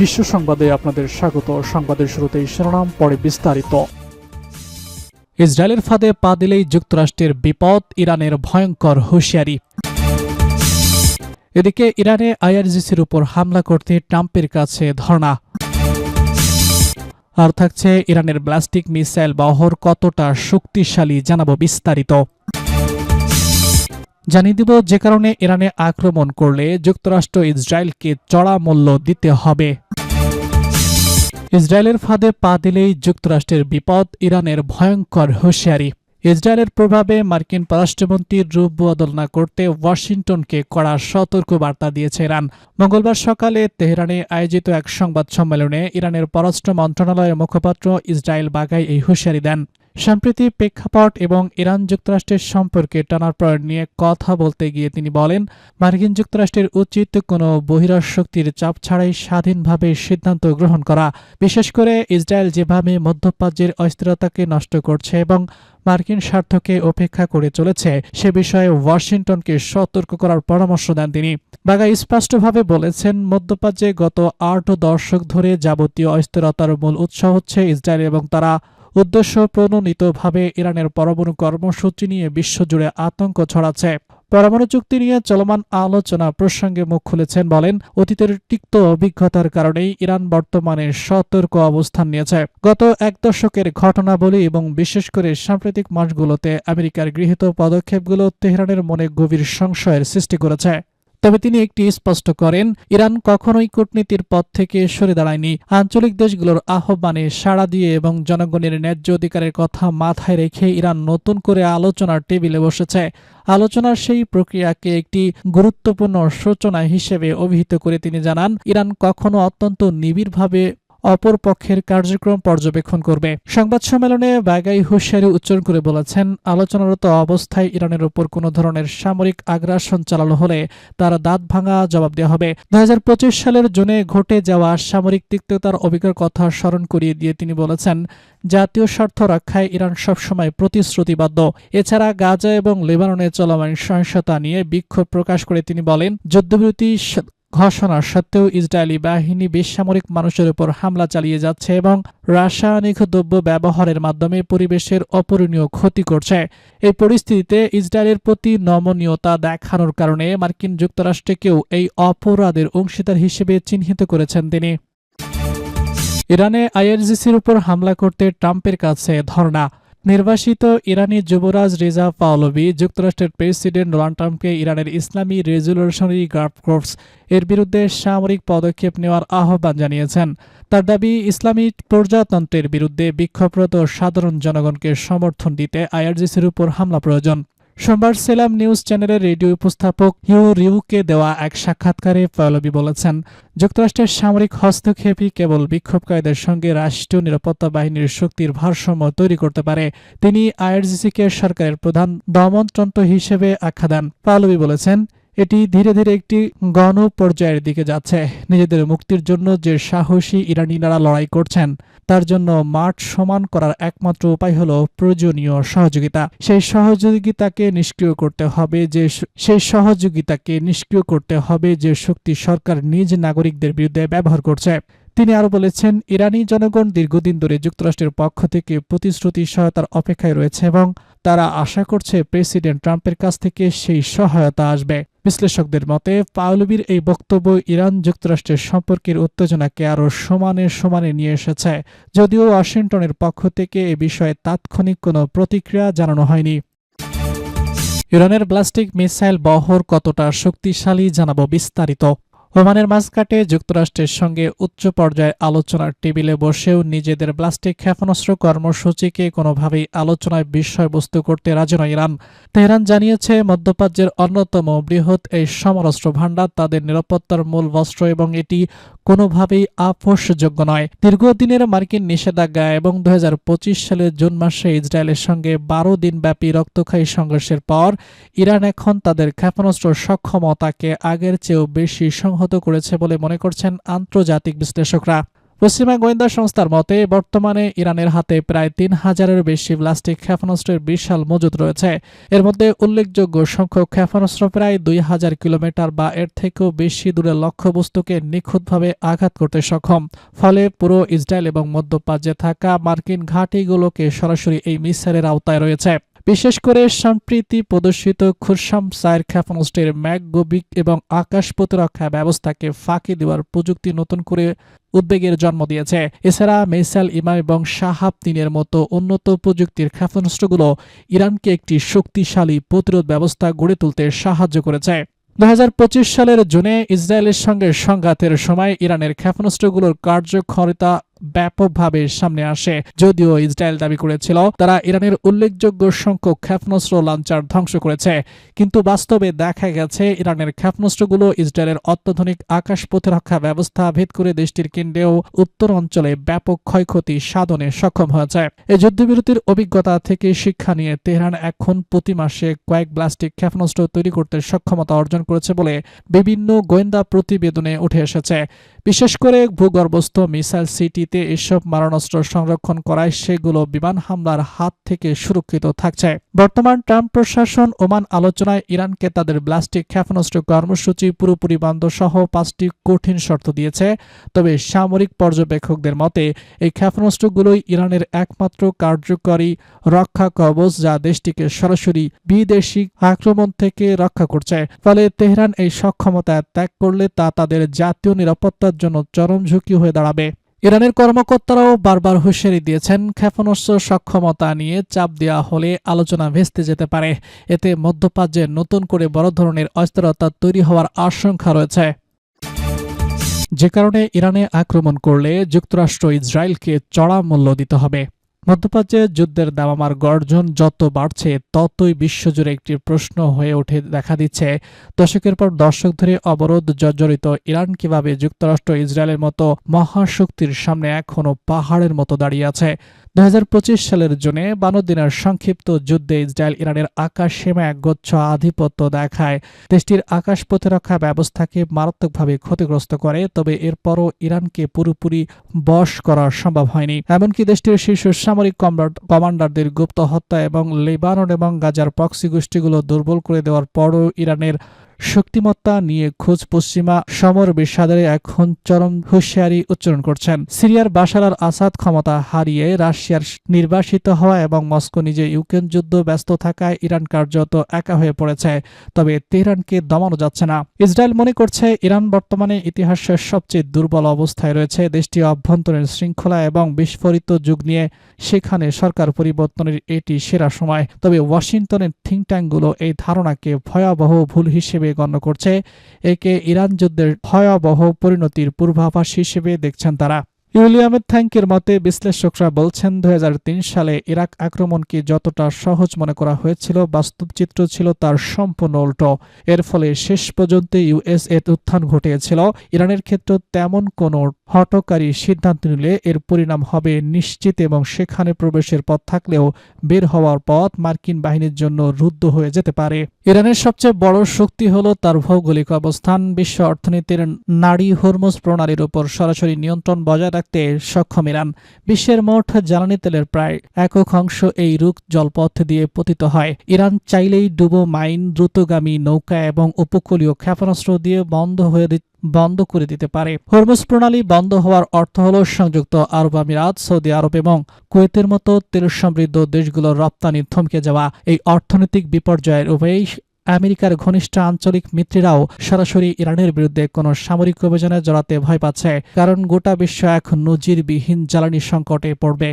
বিশ্ব সংবাদে আপনাদের স্বাগত। সংবাদের শুরুতেই শিরোনাম, পরে বিস্তারিত। ইসরায়েলের ফাঁদে পা দিলেই যুক্তরাষ্ট্রের বিপদ, ইরানের ভয়ঙ্কর হুঁশিয়ারি। এদিকে ইরানে আইআরজিসির উপর হামলা করতে ট্রাম্পের কাছে ধর্ণা। আর থাকছে ইরানের ব্লাস্টিক মিসাইল বহর কতটা শক্তিশালী জানাব বিস্তারিত। জানিয়ে দিব, যে কারণে ইরানে আক্রমণ করলে যুক্তরাষ্ট্র ইসরায়েলকে চড়া মূল্য দিতে হবে। ইসরায়েলের ফাঁদে পা দিলেই যুক্তরাষ্ট্রের বিপদ ইরানের ভয়ঙ্কর হুঁশিয়ারি। ইসরায়েলের প্রভাবে মার্কিন পররাষ্ট্রমন্ত্রীর রূপ বদল না করতে ওয়াশিংটনকে কড়া সতর্ক বার্তা দিয়েছে ইরান। মঙ্গলবার সকালে তেহরানে আয়োজিত এক সংবাদ সম্মেলনে ইরানের পররাষ্ট্র মন্ত্রণালয়ের মুখপাত্র ইসরায়েল বাগাই এই হুঁশিয়ারি দেন। সম্প্রতি প্রেক্ষাপট এবং ইরান যুক্তরাষ্ট্রের সম্পর্কে টানার প্রয়োগ নিয়ে কথা বলতে গিয়ে তিনি বলেন, মার্কিন যুক্তরাষ্ট্রের উচিত কোনো বহিরাশ শক্তির চাপ ছাড়াই স্বাধীনভাবে সিদ্ধান্ত গ্রহণ করা। বিশেষ করে ইসরায়েল যেভাবে মধ্যপ্রাচ্যের অস্থিরতাকে নষ্ট করছে এবং মার্কিন স্বার্থকে উপেক্ষা করে চলেছে। সে বিষয়ে ওয়াশিংটনকে সতর্ক করার পরামর্শ দেন তিনি। বাগা স্পষ্টভাবে বলেছেন, মধ্যপ্রাচ্যে গত আট দশক ধরে যাবতীয় অস্থিরতার মূল উৎস হচ্ছে ইসরায়েল এবং তারা উদ্দেশ্য প্রণোদিতভাবে ইরানের পরমাণু কর্মসূচি নিয়ে বিশ্বজুড়ে আতঙ্ক ছড়াচ্ছে। পরমাণু চুক্তি নিয়ে চলমান আলোচনা প্রসঙ্গে মুখ খুলেছেন বলেন, অতীতের তিক্ত অভিজ্ঞতার কারণেই ইরান বর্তমানে সতর্ক অবস্থান নিয়েছে। গত এক দশকের ঘটনাবলী এবং বিশেষ করে সাম্প্রতিক মাসগুলোতে আমেরিকার গৃহীত পদক্ষেপগুলো তেহরানের মনে গভীর সংশয়ের সৃষ্টি করেছে। তবে তিনি একটি স্পষ্ট করেন, ইরান কখনোই কূটনীতির পথ থেকে সরে দাঁড়ায়নি। আঞ্চলিক দেশগুলোর আহ্বানে সাড়া দিয়ে এবং জনগণের ন্যায্য অধিকারের কথা মাথায় রেখে ইরান নতুন করে আলোচনার টেবিলে বসেছে। আলোচনার সেই প্রক্রিয়াকে একটি গুরুত্বপূর্ণ সূচনা হিসেবে অভিহিত করে তিনি জানান, ইরান কখনো অত্যন্ত নিবিড়ভাবে অপর পক্ষের কার্যক্রম পর্যবেক্ষণ করবে। সংবাদ সম্মেলনে বাগাই হুঁশিয়ারি উচ্চারণ করে বলেছেন, আলোচনারত অবস্থায় ইরানের উপর কোনো ধরনের সামরিক আগ্রাসন চালানো হলে তার দাঁত ভাঙা জবাব দেওয়া হবে। দুহাজার পঁচিশ সালের জুনে ঘটে যাওয়া সামরিক তিক্ততার অভিজ্ঞতার কথা স্মরণ করিয়ে দিয়ে তিনি বলেছেন, জাতীয় স্বার্থ রক্ষায় ইরান সবসময় প্রতিশ্রুতিবদ্ধ। এছাড়া গাজা এবং লেবাননে চলমান সহিংসতা নিয়ে বিক্ষোভ প্রকাশ করে তিনি বলেন, যুদ্ধবিরতি ঘোষণা সত্ত্বেও ইসরায়েলি বাহিনী বেসামরিক মানুষের উপর হামলা চালিয়ে যাচ্ছে এবং রাসায়নিক দ্রব্য ব্যবহারের মাধ্যমে পরিবেশের অপূরণীয় ক্ষতি করছে। এই পরিস্থিতিতে ইসরায়েলের প্রতি নমনীয়তা দেখানোর কারণে মার্কিন যুক্তরাষ্ট্রকেও এই অপরাধের অংশীদার হিসেবে চিহ্নিত করেছেন তিনি। ইরানে আইআরজিসির উপর হামলা করতে ট্রাম্পের কাছে ধর্ণা। নির্বাসিত ইরানি যুবরাজ রেজা পাওলবি যুক্তরাষ্ট্রের প্রেসিডেন্ট ডোনাল্ড ট্রাম্পকে ইরানের ইসলামী রেজলিউশনারি গার্ড কোর্স এর বিরুদ্ধে সামরিক পদক্ষেপ নেওয়ার আহ্বান জানিয়েছেন। তার দাবি, ইসলামী প্রজাতন্ত্রের বিরুদ্ধে বিক্ষোভরত সাধারণ জনগণকে সমর্থন দিতে আইআরজিসির উপর হামলা প্রয়োজন। সোমবার সেলাম নিউজ চ্যানেলের রেডিও উপস্থাপক হিউ রিউকে দেওয়া এক সাক্ষাৎকারে পয়লবি বলেছেন, যুক্তরাষ্ট্রের সামরিক হস্তক্ষেপই কেবল বিক্ষোভকারীদের সঙ্গে রাষ্ট্রীয় নিরাপত্তা বাহিনীর শক্তির ভারসাম্য তৈরি করতে পারে। তিনি আইআরজিসিকে সরকারের প্রধান দমনতন্ত্র হিসেবে আখ্যা দেন। পাওলবি বলেছেন, এটি ধীরে ধীরে একটি গণ পর্যায়ের দিকে যাচ্ছে। নিজেদের মুক্তির জন্য যে সাহসী ইরানিরা লড়াই করছেন তার জন্য মাঠ সমান করার একমাত্র উপায় হল প্রয়োজনীয় সহযোগিতা। সেই সহযোগিতাকে নিষ্ক্রিয় করতে হবে যে সেই সহযোগিতাকে নিষ্ক্রিয় করতে হবে যে শক্তি সরকার নিজ নাগরিকদের বিরুদ্ধে ব্যবহার করছে। তিনি আরও বলেছেন, ইরানি জনগণ দীর্ঘদিন ধরে যুক্তরাষ্ট্রের পক্ষ থেকে প্রতিশ্রুতি সহায়তার অপেক্ষায় রয়েছে এবং তারা আশা করছে প্রেসিডেন্ট ট্রাম্পের কাছ থেকে সেই সহায়তা আসবে। বিশ্লেষকদের মতে পাওলবির এই বক্তব্য ইরান যুক্তরাষ্ট্রের সম্পর্কের উত্তেজনাকে আরও সমানে সমানে নিয়ে এসেছে। যদিও ওয়াশিংটনের পক্ষ থেকে এ বিষয়ে তাৎক্ষণিক কোনো প্রতিক্রিয়া জানানো হয়নি। ইরানের ব্লাস্টিক মিসাইল বহর কতটা শক্তিশালী জানাব বিস্তারিত। ওমানের মাঝকাটে যুক্তরাষ্ট্রের সঙ্গে উচ্চ পর্যায়ে আলোচনার টেবিলে বসেও নিজেদের প্লাস্টিক ক্ষেপণাস্ত্র কর্মসূচিকে কোনোভাবেই আলোচনায় বিষয়বস্তু করতে রাজি নয় ইরান। তেহরান জানিয়েছে, মধ্যপ্রাচ্যের অন্যতম বৃহৎ এই সমরাস্ত্র ভাণ্ডার তাদের নিরাপত্তার মূল বস্ত্র এবং এটি কোনোভাবেই আপোষযোগ্য নয়। দীর্ঘদিনের মার্কিন নিষেধাজ্ঞা এবং দু হাজার পঁচিশ সালের জুন মাসে ইসরায়েলের সঙ্গে বারো দিনব্যাপী রক্তক্ষয়ী সংঘর্ষের পর, ইরান এখন তাদের ক্ষেপণাস্ত্র সক্ষমতাকে আগের চেয়েও বেশি সংহত করেছে বলে মনে করছেন আন্তর্জাতিক বিশ্লেষকরা। পশ্চিমা গোয়েন্দা সংস্থার মতে, বর্তমানে ইরানের হাতে প্রায় তিন হাজারের বেশি প্লাস্টিক ক্ষেপণাস্ত্রের বিশাল মজুদ রয়েছে। এর মধ্যে উল্লেখযোগ্য সংখ্যক ক্ষেপণাস্ত্র প্রায় দুই হাজার কিলোমিটার বা এর থেকেও বেশি দূরের লক্ষ্যবস্তুকে নিখুঁতভাবে আঘাত করতে সক্ষম। ফলে পুরো ইসরায়েল এবং মধ্যপ্রাচ্যে থাকা মার্কিন ঘাঁটিগুলোকে সরাসরি এই মিসাইলের আওতায় রয়েছে। বিশেষ করে সম্প্রীতি প্রদর্শিত খুরসাম সায়ের ক্ষেপণাস্ত্রের ম্যাকগোবিক এবং আকাশ প্রতিরক্ষা ব্যবস্থাকে ফাঁকি দেওয়ার প্রযুক্তি নতুন করে উদ্বেগের জন্ম দিয়েছে। এছাড়া মেসাইল ইমাম এবং শাহাব তিনের মতো উন্নত প্রযুক্তির ক্ষেপণাস্ত্রগুলো ইরানকে একটি শক্তিশালী প্রতিরোধ ব্যবস্থা গড়ে তুলতে সাহায্য করেছে। দু হাজার পঁচিশ সালের জুনে ইসরায়েলের সঙ্গে সংঘাতের সময় ইরানের ক্ষেপণাস্ত্রগুলোর কার্যক্ষমতা ব্যাপকভাবে সামনে আসে। যদিও ইসরায়েল দাবি করেছিল, তারা ইরানের উল্লেখযোগ্য সংখ্যক ক্ষেপণাস্ত্র লঞ্চার ধ্বংস করেছে। কিন্তু বাস্তবে দেখা গেছে, ইরানের ক্ষেপণাস্ত্রগুলো ইসরায়েলের অত্যাধুনিক আকাশ প্রতিরক্ষা ব্যবস্থা ভেদ করে দেশটির কেন্দ্রেও উত্তর অঞ্চলে ব্যাপক ক্ষয়ক্ষতি সাধনে সক্ষম হয়েছে। এই যুদ্ধবিরতির অভিজ্ঞতা থেকে শিক্ষা নিয়ে তেহরান এখন প্রতি মাসে কয়েক ব্লাস্টিক ক্ষেপণাস্ত্র তৈরি করতে সক্ষমতা অর্জন করেছে বলে বিভিন্ন গোয়েন্দা প্রতিবেদনে উঠে এসেছে। বিশেষ করে ভূগর্ভস্থ মিসাইল সিটিতে এসব মারণাস্ত্র সংরক্ষণ করায় সেগুলো বিমান হামলার হাত থেকে সুরক্ষিত থাকছে। বর্তমান ট্রাম্প প্রশাসন ওমান আলোচনায় ইরানকে তাদের ব্লাস্টিক ক্ষেপণাস্ত্র কর্মসূচি পুরোপুরি বন্ধ সহ পাঁচটি কঠিন শর্ত দিয়েছে। তবে সামরিক পর্যবেক্ষকদের মতে, এই ক্ষেপণাস্ত্রগুলোই ইরানের একমাত্র কার্যকরী রক্ষা কবচ যা দেশটিকে সরাসরি বিদেশি আক্রমণ থেকে রক্ষা করছে। ফলে তেহরান এই সক্ষমতা ত্যাগ করলে তা তাদের জাতীয় নিরাপত্তার জন্য চরম ঝুঁকি হয়ে দাঁড়াবে। ইরানের কর্মকর্তারাও বারবার হুঁশিয়ারি দিয়েছেন, ক্ষেপণাস্ত্র সক্ষমতা নিয়ে চাপ দেওয়া হলে আলোচনা ভেস্তে যেতে পারে। এতে মধ্যপ্রাচ্যে নতুন করে বড় ধরনের অস্থিরতা তৈরি হওয়ার আশঙ্কা রয়েছে। যে কারণে ইরানে আক্রমণ করলে যুক্তরাষ্ট্র ইসরায়েলকে চড়া মূল্য দিতে হবে। মধ্যপ্রাচ্যে যুদ্ধের দামামার গর্জন যত বাড়ছে, ততই বিশ্বজুড়ে একটি প্রশ্ন হয়ে ওঠে, দেখা দিচ্ছে। দশকের পর দশক ধরে অবরোধ জর্জরিত ইরান কীভাবে যুক্তরাষ্ট্র ইসরায়েলের মতো মহাশক্তির সামনে এখনও পাহাড়ের মতো দাঁড়িয়ে আছে? দু সালের জুনে বান্ন দিনের সংক্ষিপ্ত যুদ্ধে ইসরায়েল ইরানের আকাশ সীমা একগুচ্ছ আধিপত্য দেখায়। দেশটির আকাশ প্রতিরক্ষা ব্যবস্থাকে মারাত্মকভাবে ক্ষতিগ্রস্ত করে, তবে এরপরও ইরানকে পুরোপুরি বশ করা সম্ভব হয়নি। এমনকি দেশটির শীর্ষ সামরিক কমান্ডারদের গুপ্ত হত্যা এবং লেবানন এবং গাজার প্রক্সি গোষ্ঠীগুলো দুর্বল করে দেওয়ার পরও ইরানের শক্তিমত্তা নিয়ে খোঁজ পশ্চিমা সমর বিষাদে এখন চরম হুঁশিয়ারি উচ্চারণ করছেন। সিরিয়ার বাশার আসাদ ক্ষমতা হারিয়ে রাশিয়ার নির্বাসিত হওয়া এবং মস্কো নিজে ইউক্রেন যুদ্ধ ব্যস্ত থাকায় ইরান কার্যত একা হয়ে পড়েছে, তবে তেহরানকে দমানো যাচ্ছে না। ইসরায়েল মনে করছে, ইরান বর্তমানে ইতিহাসের সবচেয়ে দুর্বল অবস্থায় রয়েছে। দেশটি অভ্যন্তরীণ শৃঙ্খলা এবং বিস্ফোরিত যুগ নিয়ে সেখানে সরকার পরিবর্তনের এটি সেরা সময়। তবে ওয়াশিংটনের থিঙ্ক ট্যাঙ্কগুলো এই ধারণাকে ভয়াবহ ভুল হিসেবে গণ্য করছে। একে ইরান যুদ্ধের ভয়াবহ পরিণতির পূর্বাভাস হিসেবে দেখছেন তারা। ইউলিয়ামের থ্যাঙ্কের মতে বিশ্লেষকরা বলছেন দু হাজার তিন সালে ইরাক আক্রমণকে যতটা সহজ মনে করা হয়েছিল, বাস্তব চিত্র ছিল তার সম্পূর্ণ উল্টো। এর ফলে শেষ পর্যন্ত ইউএস এর উত্থান ঘটিয়েছিল। ইরানের ক্ষেত্রে তেমন কোনো হটকারী সিদ্ধান্ত নিলে এর পরিণাম হবে নিশ্চিত এবং সেখানে প্রবেশের পথ থাকলেও বের হওয়ার পথ মার্কিন বাহিনীর জন্য রুদ্ধ হয়ে যেতে পারে। ইরানের সবচেয়ে বড় শক্তি হল তার ভৌগোলিক অবস্থান। বিশ্ব অর্থনীতির নারী হরমোজ প্রণালীর উপর সরাসরি নিয়ন্ত্রণ বজায় রাখতে সক্ষম ইরান। বিশ্বের মোট জ্বালানি তেলের প্রায় একক অংশ এই রুক জলপথ দিয়ে পতিত হয়। ইরান চাইলেই ডুবো মাইন, দ্রুতগামী নৌকা এবং উপকূলীয় ক্ষেপণাস্ত্র দিয়ে বন্ধ হয়ে বন্ধ করে দিতে পারে। হরমুজ প্রণালী বন্ধ হওয়ার অর্থ হল সংযুক্ত আরব আমিরাত, সৌদি আরব এবং কুয়েতের মতো তেল সমৃদ্ধ দেশগুলোর রপ্তানি থমকে যাওয়া। এই অর্থনৈতিক বিপর্যয়ের উভয়ই আমেরিকার ঘনিষ্ঠ আঞ্চলিক মিত্রীরাও সরাসরি ইরানের বিরুদ্ধে কোনো সামরিক অভিযানে জড়াতে ভয় পাচ্ছে, কারণ গোটা বিশ্ব এক নজিরবিহীন জ্বালানি সংকটে পড়বে।